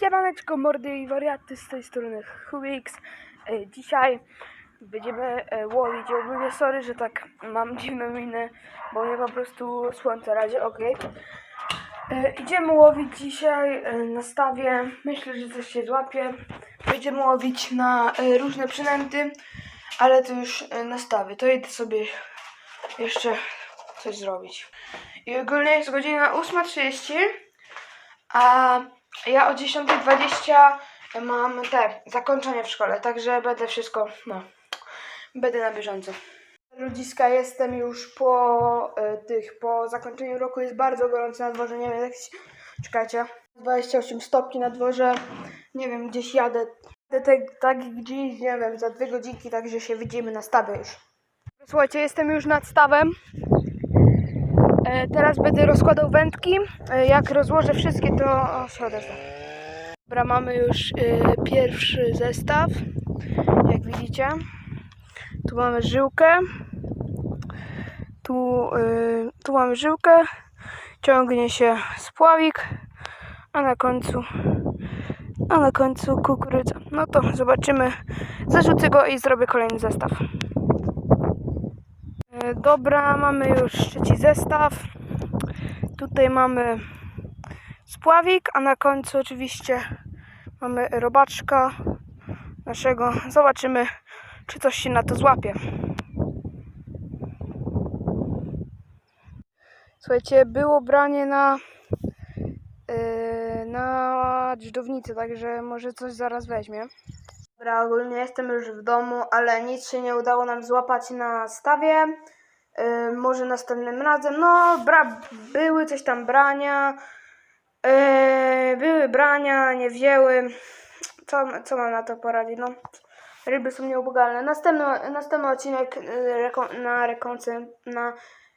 Siemaneczko mordy i wariaty z tej strony Hubix. E, Dzisiaj będziemy e, łowić. Ogólnie sorry, że tak mam dziwną minę, bo mnie po prostu słońce razie, okej. E, Idziemy łowić dzisiaj na stawie. Myślę, że coś się złapie. Będziemy łowić na różne przynęty, ale to już na stawie. To idę sobie jeszcze coś zrobić. I ogólnie jest godzina 8.30. A ja o 10.20 mam te zakończenie w szkole, także będę wszystko, no, będę na bieżąco. Ludziska, jestem już po e, tych, po zakończeniu roku, jest bardzo gorąco na dworze, nie wiem, jakieś, czekajcie, 28 stopni na dworze, nie wiem, gdzieś jadę, jadę tak gdzieś, nie wiem, za dwie godzinki, także się widzimy na stawie już. Słuchajcie, jestem już nad stawem. Teraz będę rozkładał wędki. E, jak rozłożę wszystkie, to o. Dobra, mamy już e, pierwszy zestaw. Jak widzicie. Tu mamy żyłkę. Tu, e, tu mamy żyłkę. Ciągnie się spławik. A na końcu a na końcu kukurydza. No to zobaczymy. Zarzucę go i zrobię kolejny zestaw. E, Dobra, mamy już trzeci zestaw. Tutaj mamy spławik, a na końcu oczywiście mamy robaczka naszego. Zobaczymy, czy coś się na to złapie. Słuchajcie, było branie na yy, na dżdżownicę, także może coś zaraz weźmie. Dobra, ogólnie jestem już w domu, ale nic się nie udało nam złapać na stawie. Może następnym razem. No, bra- były coś tam brania. Były brania, nie wzięły. Co, co mam na to poradzić? No, ryby są nieubłgalne. Następny, następny odcinek yy, reko- na rekonce, na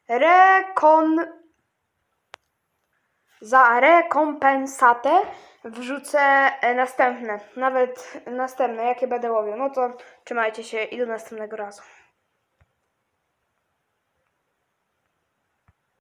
rekon za rekompensatę wrzucę e, następne, nawet następne, jakie będę łowił. No to trzymajcie się i do następnego razu.